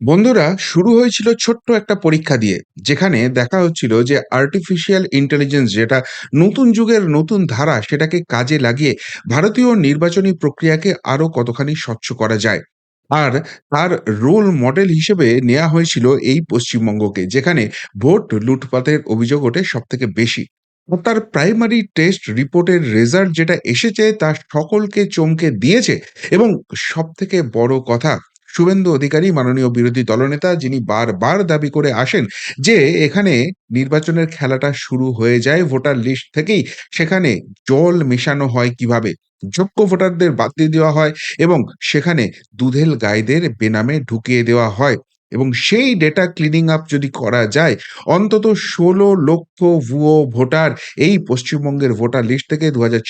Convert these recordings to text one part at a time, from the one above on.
বন্ধুরা, শুরু হয়েছিল ছোট্ট একটা পরীক্ষা দিয়ে, যেখানে দেখা হচ্ছিল যে আর্টিফিশিয়াল ইন্টেলিজেন্স যেটা নতুন যুগের নতুন ধারা সেটাকে কাজে লাগিয়ে ভারতীয় নির্বাচনী প্রক্রিয়াকে আরও কতখানি স্বচ্ছ করা যায়। আর তার রোল মডেল হিসেবে নেওয়া হয়েছিল এই পশ্চিমবঙ্গকে, যেখানে ভোট লুটপাতের অভিযোগ ওঠে সব থেকে বেশি তার প্রাইমারি টেস্ট রিপোর্টের রেজাল্ট যেটা এসেছে তা সকলকে চমকে দিয়েছে এবং সব থেকে বড় কথা শুভেন্দু অধিকারী, মাননীয় বিরোধী দলনেতা, যিনি বারবার দাবি করে আসেন যে এখানে নির্বাচনের খেলাটা শুরু হয়ে যায় ভোটার লিস্ট থেকেই। সেখানে জল মেশানো হয় কীভাবে? যোগ্য ভোটারদের বাদ দিয়ে দেওয়া হয় এবং সেখানে দুধেল গাইদের বেনামে ঢুকিয়ে দেওয়া হয় এবং সেই ডেটা ক্লিনিং আপ যদি করা যায়, অন্তত ষোলো লক্ষ ভুয়ো ভোটার এই পশ্চিমবঙ্গের ভোটার লিস্ট থেকে দু হাজার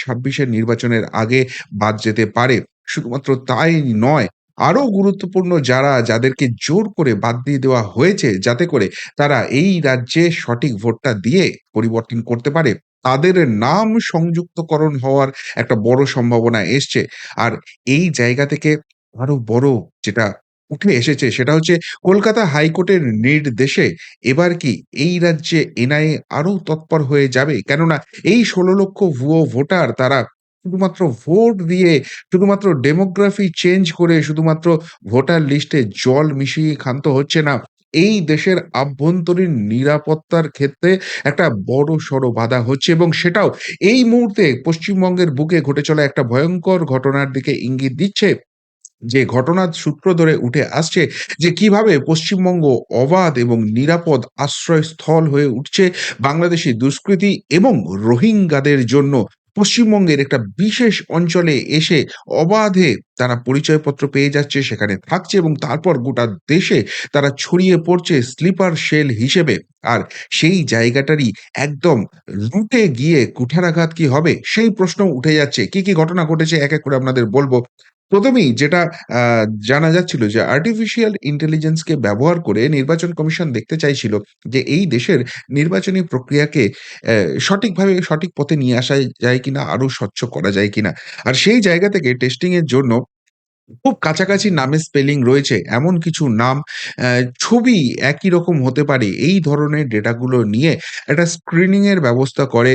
নির্বাচনের আগে বাদ যেতে পারে। শুধুমাত্র তাই নয় আরও গুরুত্বপূর্ণ যারা যাদেরকে জোর করে বাদ দিয়ে দেওয়া হয়েছে যাতে করে তারা এই রাজ্যে সঠিক ভোটটা দিয়ে পরিবর্তন করতে পারে, তাদের নাম সংযুক্তকরণ হওয়ার একটা বড় সম্ভাবনা এসছে। আর এই জায়গা থেকে আরও বড় যেটা উঠে এসেছে সেটা হচ্ছে কলকাতা হাইকোর্টের নির্দেশে এবার কি এই রাজ্যে এনআইএ আরও তৎপর হয়ে যাবে? কেননা এই ষোলো লক্ষ ভুয়ো ভোটার তারা শুধুমাত্র ভোট দিয়ে শুধুমাত্র ডেমোগ্রাফি চেঞ্জ করে শুধুমাত্র ভোটার লিস্টে জল মিশিয়ে ক্ষান্ত হচ্ছে না। এই দেশের আভ্যন্তরীণ নিরাপত্তার ক্ষেত্রে একটা বড় সড় বাধা হচ্ছে এবং সেটাও এই মুহূর্তে পশ্চিমবঙ্গের বুকে ঘটে চলা একটা ভয়ঙ্কর ঘটনার দিকে ইঙ্গিত দিচ্ছে। যে ঘটনার সূত্র ধরে উঠে আসছে যে কীভাবে পশ্চিমবঙ্গ অবাধ এবং নিরাপদ আশ্রয়স্থল হয়ে উঠছে বাংলাদেশি দুষ্কৃতি এবং রোহিঙ্গাদের জন্য পশ্চিমবঙ্গের একটা বিশেষ অঞ্চলে এসে অবাধে তারা পরিচয়পত্র পেয়ে যাচ্ছে, সেখানে থাকছে এবং তারপর গোটা দেশে তারা ছড়িয়ে পড়ছে স্লিপার সেল হিসেবে। আর সেই জায়গাটারই একদম লুটে গিয়ে কুঠারাঘাত কি হবে, সেই প্রশ্ন উঠে যাচ্ছে। কি কি ঘটনা ঘটেছে, এক এক করে আপনাদের বলব। প্রথমেই যেটা জানা যাচ্ছিল যে আর্টিফিশিয়াল ইন্টেলিজেন্সকে ব্যবহার করে নির্বাচন কমিশন দেখতে চাইছিল যে এই দেশের নির্বাচনী প্রক্রিয়াকে সঠিকভাবে সঠিক পথে নিয়ে আসা যায় কিনা আরও স্বচ্ছ করা যায় কিনা। আর সেই জায়গা থেকে টেস্টিং এর জন্য খুব কাছাকাছি নামের স্পেলিং রয়েছে, এমন কিছু নাম ছবি একই রকম হতে পারে। এই ধরনের ডেটাগুলো নিয়ে একটা স্ক্রিনিং এর ব্যবস্থা করে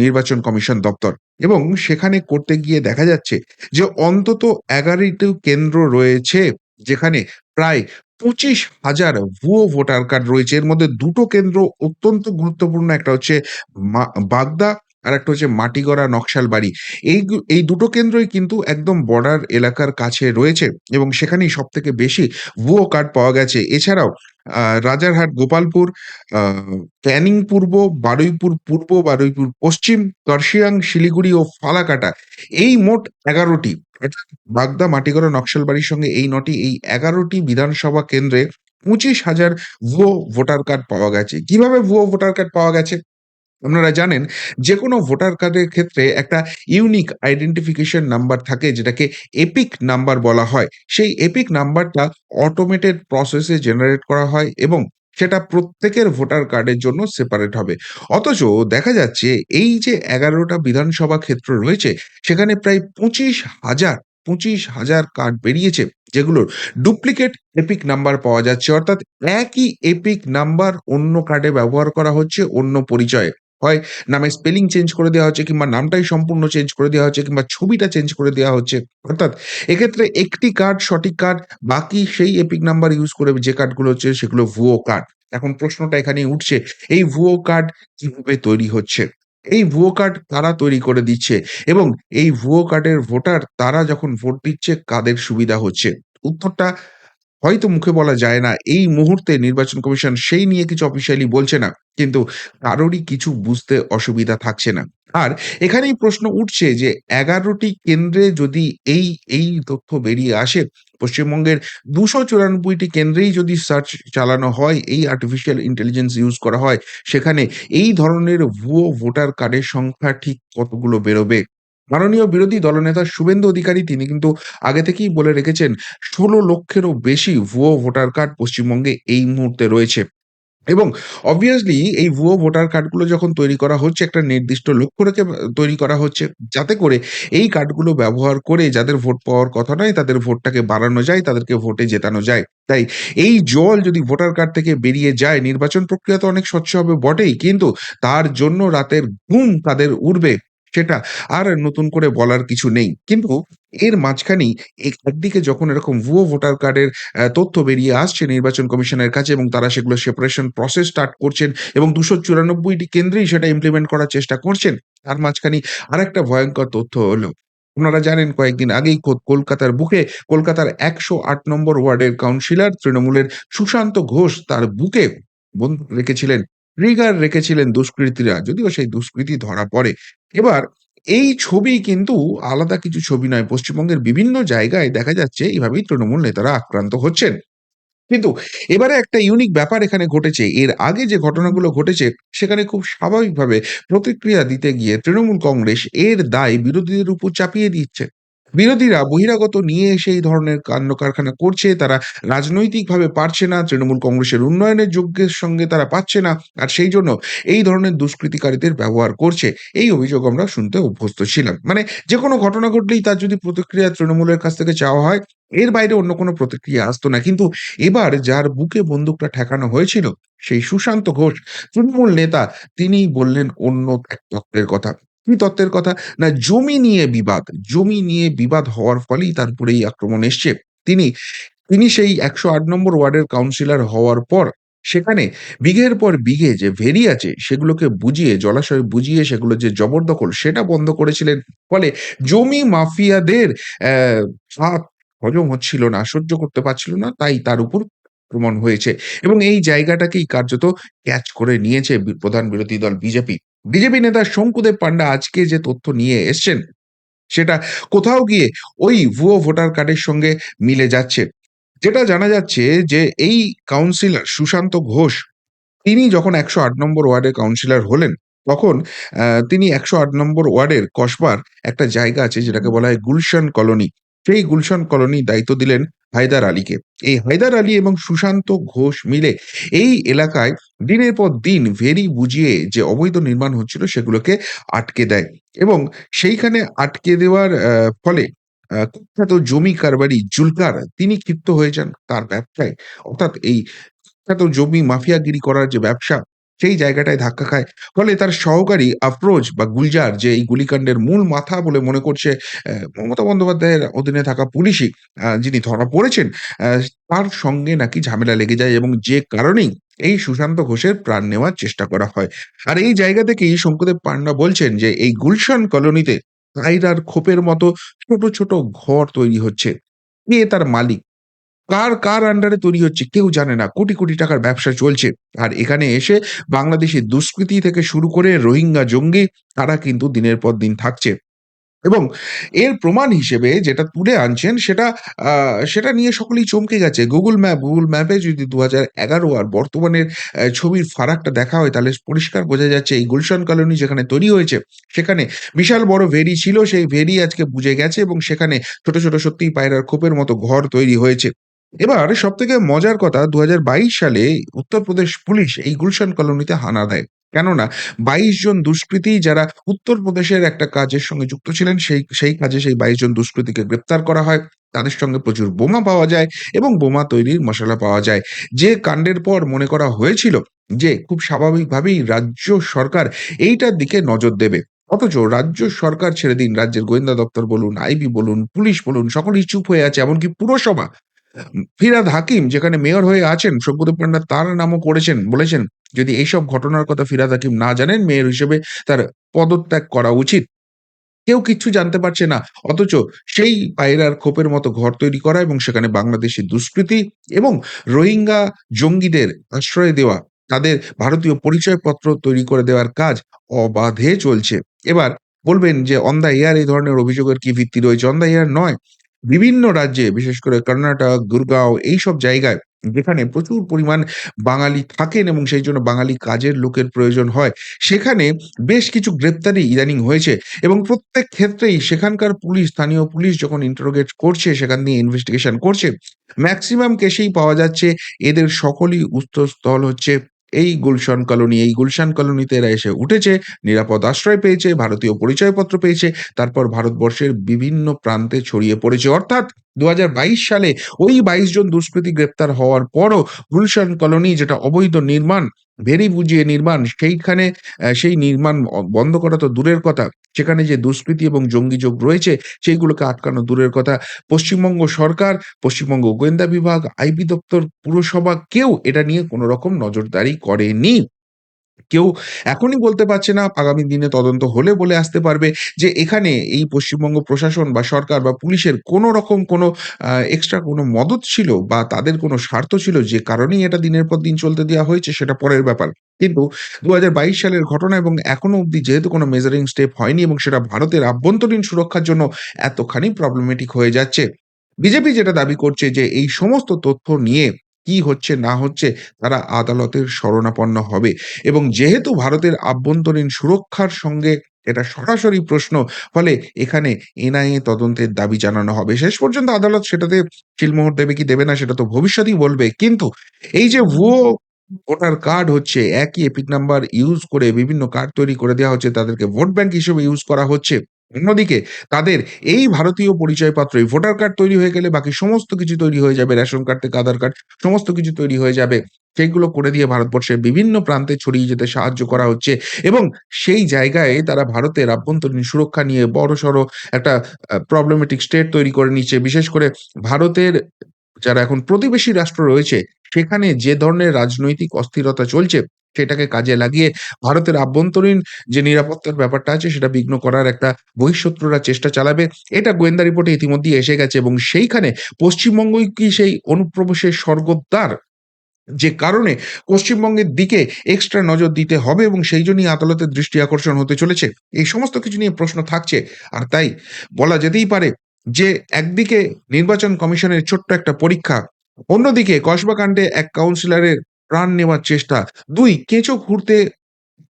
নির্বাচন কমিশন দপ্তর। এবং সেখানে করতে গিয়ে দেখা যাচ্ছে যে অন্তত এগারোটি কেন্দ্র রয়েছে যেখানে প্রায় পঁচিশ হাজার ভুয়ো ভোটার কার্ড রয়েছে। এর মধ্যে দুটো কেন্দ্র অত্যন্ত গুরুত্বপূর্ণ, একটা হচ্ছে বাগদা আর একটা হচ্ছে মাটিগড়া নকশালবাড়ি। এই গু- এই দুটো কেন্দ্রই কিন্তু একদম বর্ডার এলাকার কাছে রয়েছে এবং সেখানেই সব থেকে বেশি ভুয়ো কার্ড পাওয়া গেছে। এছাড়াও রাজারহাট, গোপালপুর ক্যানিং পূর্ব, বারুইপুর পূর্ব, বারুইপুর পশ্চিম, কার্শিয়াং, শিলিগুড়ি ও ফালাকাটা। এই মোট এগারোটি বাগদা মাটিগড়া নকশাল বাড়ির সঙ্গে এই নটি, এই এগারোটি বিধানসভা কেন্দ্রে পঁচিশ হাজার ভুয়ো ভোটার কার্ড পাওয়া গেছে। কীভাবে ভুয়ো ভোটার কার্ড পাওয়া গেছে? আপনারা জানেন যে কোনো ভোটার কার্ডের ক্ষেত্রে একটা ইউনিক আইডেন্টিফিকেশন নাম্বার থাকে, যেটাকে এপিক নাম্বার বলা হয়। সেই এপিক নাম্বারটা অটোমেটেড প্রসেসে জেনারেট করা হয় এবং সেটা প্রত্যেকের ভোটার কার্ডের জন্য সেপারেট হবে। অথচ দেখা যাচ্ছে, এই যে এগারোটা বিধানসভা ক্ষেত্র রয়েছে, সেখানে প্রায় পঁচিশ হাজার পঁচিশ হাজার কার্ড বেরিয়েছে, যেগুলোর ডুপ্লিকেট এপিক নাম্বার পাওয়া যাচ্ছে। অর্থাৎ একই এপিক নাম্বার অন্য কার্ডে ব্যবহার করা হচ্ছে, অন্য পরিচয়ে। হয়, নামে স্পেলিং চেঞ্জ করে দেওয়া হচ্ছে কিংবা নামটাই সম্পূর্ণ চেঞ্জ করে দেওয়া হচ্ছে কিংবা ছবিটা চেঞ্জ করে দেওয়া হচ্ছে। অর্থাৎ এক্ষেত্রে একটি কার্ড সঠিক কার্ড বাকি সেই এপিক নাম্বার ইউজ করে যে কার্ডগুলো হচ্ছে সেগুলো ভুয়ো কার্ড এখন প্রশ্নটা এখানেই উঠছে, এই ভুয়ো কার্ড কীভাবে তৈরি হচ্ছে? এই ভুয়ো কার্ড কারা তৈরি করে দিচ্ছে? এবং এই ভুয়ো কার্ডের ভোটার তারা যখন ভোট দিচ্ছে, কাদের সুবিধা হচ্ছে? উত্তরটা হয়তো মুখে বলা যায় না, এই মুহূর্তে নির্বাচন কমিশন সেই নিয়ে কিছু অফিসিয়ালি বলছে না, কিন্তু কারোরই কিছু বুঝতে অসুবিধা থাকছে না। আর এখানেই প্রশ্ন উঠছে যে এগারোটি কেন্দ্রে যদি এই এই তথ্য বেরিয়ে আসে, পশ্চিমবঙ্গের দুশো চুরানব্বইটি কেন্দ্রেই যদি সার্চ চালানো হয়, এই আর্টিফিশিয়াল ইন্টেলিজেন্স ইউজ করা হয়, সেখানে এই ধরনের ভুয়ো ভোটার কার্ডের সংখ্যা ঠিক কতগুলো বেরোবে? মাননীয় বিরোধী দলনেতা শুভেন্দু অধিকারী তিনি কিন্তু আগে থেকেই বলে রেখেছেন ষোলো লক্ষেরও বেশি ভুয়ো ভোটার কার্ড পশ্চিমবঙ্গে এই মুহূর্তে রয়েছে এবং অবভিয়াসলি এই ভুয়ো ভোটার কার্ডগুলো যখন তৈরি করা হচ্ছে একটা নির্দিষ্ট লক্ষ্য রেখে তৈরি করা হচ্ছে। যাতে করে এই কার্ডগুলো ব্যবহার করে যাদের ভোট পাওয়ার কথা নয় তাদের ভোটটাকে বাড়ানো যায়, তাদেরকে ভোটে জেতানো যায়। তাই এই জল যদি ভোটার কার্ড থেকে বেরিয়ে যায় নির্বাচন প্রক্রিয়া তো অনেক স্বচ্ছ হবে বটেই। কিন্তু তার জন্য রাতের ঘুম তাদের উড়বে সেটা আর নতুন করে বলার কিছু নেই। কিন্তু এর মাঝখানেই এ একদিকে যখন এরকম ভুয়ো ভোটার কার্ডের তথ্য বেরিয়ে আসছে নির্বাচন কমিশনের কাছে এবং তারা সেগুলো সেপারেশন প্রসেস স্টার্ট করছেন এবং ২৯৪ টি কেন্দ্রেই সেটা ইমপ্লিমেন্ট করার চেষ্টা করছেন। তার মাঝখানেই আরেকটা ভয়ংকর তথ্য হলো, আপনারা জানেন কয়েকদিন আগেই খোদ কলকাতার বুকে কলকাতার ১০৮ নম্বর ওয়ার্ডের কাউন্সিলর তৃণমূলের সুশান্ত ঘোষ তার বুকে বন্দুক রেখেছিলেন, ট্রিগার রেখেছিলেন দুষ্কৃতীরা। যদিও সেই দুষ্কৃতী ধরা পড়ে। এবার এই ছবি কিন্তু আলাদা কিছু ছবি নয়। পশ্চিমবঙ্গের বিভিন্ন জায়গায় দেখা যাচ্ছে এভাবেই তৃণমূল নেতারা আক্রান্ত হচ্ছেন। কিন্তু এবারে একটা ইউনিক ব্যাপার এখানে ঘটেছে। এর আগে যে ঘটনাগুলো ঘটেছে, সেখানে খুব স্বাভাবিকভাবে প্রতিক্রিয়া দিতে গিয়ে তৃণমূল কংগ্রেস এর দায় বিরোধীদের উপর চাপিয়ে দিচ্ছে। বিরোধীরা বহিরাগত নিয়ে এসে এই ধরনের কান্ড-কারখানা করছে। তারা রাজনৈতিকভাবে পারছে না। তৃণমূল কংগ্রেসের উন্নয়নের যোগ্যের সঙ্গে তারা পাচ্ছে না। আর সেই জন্য এই ধরনের দুষ্কৃতিকারীদের ব্যবহার করছে। এই অভিযোগ আমরা শুনতে অভ্যস্ত ছিলাম। মানে যে কোনো ঘটনা ঘটলেই তার যদি প্রতিক্রিয়া তৃণমূলের কাছ থেকে চাওয়া হয়, এর বাইরে অন্য কোনো প্রতিক্রিয়া আসতো না। কিন্তু এবার যার বুকে বন্দুকটা ঠেকানো হয়েছিল সেই সুশান্ত ঘোষ তৃণমূল নেতা তিনিই বললেন অন্য এক তত্ত্বের কথা। কি তত্ত্বের কথা? না জমি নিয়ে বিবাদ। জমি নিয়ে বিবাদ হওয়ার ফলেই তার উপরে এই আক্রমণ এসছে। তিনি, তিনি সেই ১০৮ নম্বর ওয়ার্ডের কাউন্সিলর হওয়ার পর সেখানে বিঘের পর বিঘে যে ভেরি আছে সেগুলোকে বুঝিয়ে জলাশয় বুঝিয়ে সেগুলো যে জবরদখল সেটা বন্ধ করেছিলেন। ফলে জমি মাফিয়াদের ফাঁদ হজম হচ্ছিল না, সহ্য করতে পারছিল না। তাই তার উপর আক্রমণ হয়েছে এবং এই জায়গাটাকেই কার্যত ক্যাচ করে নিয়েছে প্রধান বিরোধী দল বিজেপি। বিজেপি নেতা শঙ্কুদেব পান্ডা আজকে যে তথ্য নিয়ে এসছেন, সেটা কোথাও গিয়ে ওই ভুয়ো ভোটার কার্ডের সঙ্গে মিলে যাচ্ছে। যেটা জানা যাচ্ছে যে এই কাউন্সিলর সুশান্ত ঘোষ, তিনি যখন ১০৮ নম্বর ওয়ার্ডের কাউন্সিলর হলেন, তখন তিনি ১০৮ নম্বর ওয়ার্ডের কসবার একটা জায়গা আছে যেটাকে বলা হয় গুলশান কলোনি। সেই গুলশান কলোনির দায়িত্ব দিলেন হায়দার আলীকে। এই হায়দার আলী এবং সুশান্ত ঘোষ মিলে এই এলাকায় দিনের পর দিন ভেরি বুঝিয়ে যে অবৈধ নির্মাণ হচ্ছিল সেগুলোকে আটকে দেয় এবং সেইখানে আটকে দেওয়ার ফলে কুখ্যাত জমি কারবারি জুলকার তিনি ক্ষিপ্ত হয়ে যান তার ব্যবসায়। অর্থাৎ এই কুখ্যাত জমি মাফিয়াগিরি করার যে ব্যবসা সেই জায়গাটায় ধাক্কা খায়। ফলে তার সহকারী আফরোজ বা গুলজার যে এই গুলিকাণ্ডের মূল মাথা বলে মনে করছে মমতা বন্দ্যোপাধ্যায়ের অধীনে থাকা পুলিশই যিনি ধরা পড়েছেন তার সঙ্গে নাকি ঝামেলা লেগে যায় এবং যে কারণেই এই সুশান্ত ঘোষের প্রাণ নেওয়ার চেষ্টা করা হয়। আর এই জায়গা থেকেই শঙ্কুদেব পান্ডা বলছেন যে এই গুলশান কলোনিতে কায়রার খোপের মতো ছোট, ছোট ঘর তৈরি হচ্ছে। কে তার মালিক? কার, কার আন্ডারে তৈরি হচ্ছে কেউ জানে না। কোটি, কোটি টাকার ব্যবসা চলছে। আর এখানে এসে বাংলাদেশি দুষ্কৃতী থেকে শুরু করে রোহিঙ্গা জঙ্গি তারা কিন্তু দিনের পর দিন থাকছে। এবং এর প্রমাণ হিসেবে যেটা তুলে আনছেন সেটা সেটা নিয়ে সকলেই চমকে গেছে। গুগল ম্যাপ, গুগল ম্যাপে যদি দু ২০১১ আর বর্তমানের ছবির ফারাকটা দেখা হয় তাহলে পরিষ্কার বোঝা যাচ্ছে এই গুলশান কলোনি যেখানে তৈরি হয়েছে সেখানে বিশাল বড় ভেরি ছিল সেই ভেরি আজকে বুঝে গেছে এবং সেখানে ছোট, ছোট সত্যিই পায়রার খোপের মতো ঘর তৈরি হয়েছে। এবার সবথেকে মজার কথা ২০২২ সালে উত্তরপ্রদেশ পুলিশ এই গুলশান কলোনিতে হানা দেয়। কেননা ২২ জন দুষ্কৃতী যারা উত্তরপ্রদেশের একটা কাজের সঙ্গে যুক্ত ছিলেন সেই সেই কাজে সেই ২২ জন দুষ্কৃতীকে গ্রেপ্তার করা হয়। তাদের সঙ্গে প্রচুর বোমা পাওয়া যায় এবং বোমা তৈরির মশালা পাওয়া যায়। যে কাণ্ডের পর মনে করা হয়েছিল যে খুব স্বাভাবিকভাবেই রাজ্য সরকার এইটার দিকে নজর দেবে। অথচ রাজ্য সরকার ছেড়ে দিন রাজ্যের গোয়েন্দা দপ্তর বলুন, আইবি বলুন, পুলিশ বলুন সকলেই চুপ হয়ে আছে। এমনকি পুরসভা উম ফিরহাদ হাকিম যেখানে মেয়র হয়ে আছেন শঙ্কুদেব পান্ডা তার নামও করেছেন। বলেছেন যদি এইসব ঘটনার কথা ফিরাদ হাকিম না জানেন মেয়র হিসেবে তার পদত্যাগ করা উচিত। কেউ কিচ্ছু জানতে পারছে না। অথচ সেই পায়রার খোপের মতো ঘর তৈরি করা এবং সেখানে বাংলাদেশি দুষ্কৃতী এবং রোহিঙ্গা জঙ্গিদের আশ্রয় দেওয়া, তাদের ভারতীয় পরিচয়পত্র তৈরি করে দেওয়ার কাজ অবাধে চলছে। এবার বলবেন যে অন দ্য এয়ার এই ধরনের অভিযোগের কি ভিত্তি রয়েছে? অন দ্য এয়ার নয়। বিভিন্ন রাজ্যে বিশেষ করে কর্ণাটক, গুরগাঁও এইসব জায়গায় যেখানে প্রচুর পরিমাণ বাঙালি থাকেন এবং সেই জন্য বাঙালি কাজের লোকের প্রয়োজন হয়। সেখানে বেশ কিছু গ্রেপ্তারি ইদানিং হয়েছে এবং প্রত্যেক ক্ষেত্রেই সেখানকার পুলিশ, স্থানীয় পুলিশ যখন ইন্টারোগেট করছে সেখান দিয়ে ইনভেস্টিগেশন করছে, ম্যাক্সিমাম কেসেই পাওয়া যাচ্ছে এদের সকলই উৎসস্থল হচ্ছে এই গুলশান কলোনি, এই গুলশান কলোনিতে এরা এসে উঠেছে, নিরাপদ আশ্রয় পেয়েছে, ভারতীয় পরিচয়পত্র পেয়েছে, তারপর ভারতবর্ষের বিভিন্ন প্রান্তে ছড়িয়ে পড়েছে। অর্থাৎ ২০২২ সালে ওই ২২ জন দুষ্কৃতী গ্রেপ্তার হওয়ার পরও গুলশান কলোনি যেটা অবৈধ নির্মাণ, ভেরি বুঝিয়ে নির্মাণ, সেইখানে সেই নির্মাণ বন্ধ করা তো দূরের কথা, সেখানে যে দুষ্কৃতি এবং জঙ্গি যোগ রয়েছে, সেইগুলোকে আটকানো দূরের কথা। পশ্চিমবঙ্গ সরকার, পশ্চিমবঙ্গ গোয়েন্দা বিভাগ, আইবি দপ্তর, পুরসভা কেউ এটা নিয়ে কোনো রকম নজরদারি করেনি। কেউ এখনই বলতে পারছে না, আগামী দিনে তদন্ত হলে বলে আসতে পারবে যে এখানে এই পশ্চিমবঙ্গ প্রশাসন বা সরকার বা পুলিশের কোনো রকম কোনো এক্সট্রা কোনো মদত ছিল বা তাদের কোনো স্বার্থ ছিল যে কারণেই এটা দিনের পর দিন চলতে দেওয়া হয়েছে সেটা পরের ব্যাপার। কিন্তু ২০২২ সালের ঘটনা এবং এখনও অবধি যেহেতু কোনো মেজারিং স্টেপ হয়নি এবং সেটা ভারতের আভ্যন্তরীণ সুরক্ষার জন্য এতখানি প্রবলেমেটিক হয়ে যাচ্ছে। বিজেপি যেটা দাবি করছে যে এই সমস্ত তথ্য নিয়ে কি হচ্ছে না হচ্ছে তারা আদালতের শরণাপন্ন হবে এবং যেহেতু ভারতের আভ্যন্তরীণ সুরক্ষার সঙ্গে এটা সরাসরি প্রশ্ন, ফলে এখানে এনআইএ তদন্তের দাবি জানানো হবে। শেষ পর্যন্ত আদালত সেটাতে সিলমোহর দেবে কি দেবে না সেটা তো ভবিষ্যতই বলবে। কিন্তু এই যে ভুয়ো ভোটার কার্ড হচ্ছে, একই এপিক নাম্বার ইউজ করে বিভিন্ন কার্ড তৈরি করে দেওয়া হচ্ছে, তাদেরকে ভোট ব্যাংক হিসেবে ইউজ করা হচ্ছে। অন্যদিকে তাদের এই ভারতীয় পরিচয়পত্র, এই ভোটার কার্ড তৈরি হয়ে গেলে বাকি সমস্ত কিছু তৈরি হয়ে যাবে। রেশন কার্ড থেকে আধার কার্ড সমস্ত কিছু তৈরি হয়ে যাবে। সেইগুলো করে দিয়ে ভারতবর্ষের বিভিন্ন প্রান্তে ছড়িয়ে যেতে সাহায্য করা হচ্ছে এবং সেই জায়গায় তারা ভারতের আভ্যন্তরীণ সুরক্ষা নিয়ে বড়সড় একটা প্রবলেমেটিক স্টেট তৈরি করে নিচ্ছে। বিশেষ করে ভারতের যারা এখন প্রতিবেশী রাষ্ট্র রয়েছে, সেখানে যে ধরনের রাজনৈতিক অস্থিরতা চলছে, সেটাকে কাজে লাগিয়ে ভারতের আভ্যন্তরীণ যে নিরাপত্তার ব্যাপারটা আছে সেটা বিঘ্ন করার একটা বহিঃশত্রুরা চেষ্টা চালাবে। এটা গোয়েন্দা রিপোর্টে ইতিমধ্যে এসে গেছে এবং সেইখানে পশ্চিমবঙ্গই কি সেই অনুপ্রবেশের স্বর্গদ্বার? যে কারণে পশ্চিমবঙ্গের দিকে এক্সট্রা নজর দিতে হবে এবং সেই জন্যই আদালতের দৃষ্টি আকর্ষণ হতে চলেছে। এই সমস্ত কিছু নিয়ে প্রশ্ন থাকছে। আর তাই বলা যেতেই পারে যে একদিকে নির্বাচন কমিশনের ছোট্ট একটা পরীক্ষা, অন্যদিকে কসবাকাণ্ডে এক কাউন্সিলরের প্রাণ নেওয়ার চেষ্টা, দুই কেঁচো খুঁড়তে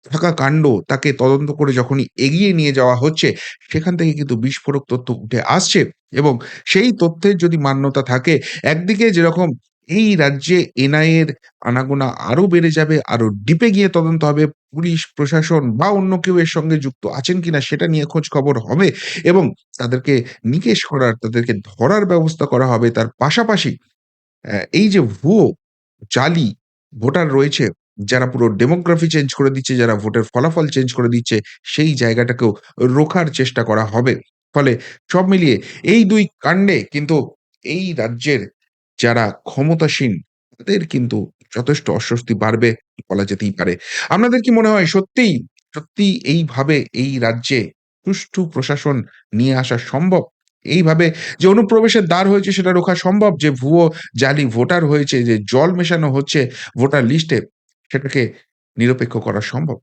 থাকা কাণ্ড তাকে তদন্ত করে যখনই এগিয়ে নিয়ে যাওয়া হচ্ছে, সেখান থেকে কিন্তু বিস্ফোরক তথ্য উঠে আসছে এবং সেই তথ্যের যদি মান্যতা থাকে, একদিকে যেরকম এই রাজ্যে এনআইএর আনাগোনা আরও বেড়ে যাবে, আরও ডিপে গিয়ে তদন্ত হবে। পুলিশ, প্রশাসন বা অন্য কেউ এর সঙ্গে যুক্ত আছেন কিনা সেটা নিয়ে খোঁজ খবর হবে এবং তাদেরকে নিকেশ করার, তাদেরকে ধরার ব্যবস্থা করা হবে। তার পাশাপাশি এই যে ভুয়ো, জালি ভোটার রয়েছে, যারা পুরো ডেমোগ্রাফি চেঞ্জ করে দিচ্ছে, যারা ভোটের ফলাফল চেঞ্জ করে দিচ্ছে, সেই জায়গাটাকেও রোখার চেষ্টা করা হবে। ফলে সব মিলিয়ে এই দুই কাণ্ডে কিন্তু এই রাজ্যের যারা ক্ষমতাসীন, তাদের কিন্তু যথেষ্ট অস্বস্তি বাড়বে বলা যেতেই পারে। আপনাদের কি মনে হয় সত্যিই, সত্যিই এইভাবে এই রাজ্যে সুষ্ঠু প্রশাসন নিয়ে আসা সম্ভব? এইভাবে যে অনুপ্রবেশের দ্বার হয়েছে সেটা রোখা সম্ভব? যে ভুয়ো জালি ভোটার হয়েছে, যে জল মেশানো হচ্ছে ভোটার লিস্টে, সেটাকে নিরপেক্ষ করা সম্ভব?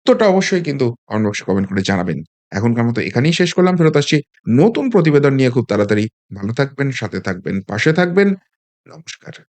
উত্তরটা অবশ্যই কিন্তু কমেন্ট কমেন্ট করে জানাবেন। এখনকার মতো এখানেই শেষ করলাম। ফেরত আসছি নতুন প্রতিবেদন নিয়ে খুব তাড়াতাড়ি। ভালো থাকবেন, সাথে থাকবেন, পাশে থাকবেন। নমস্কার।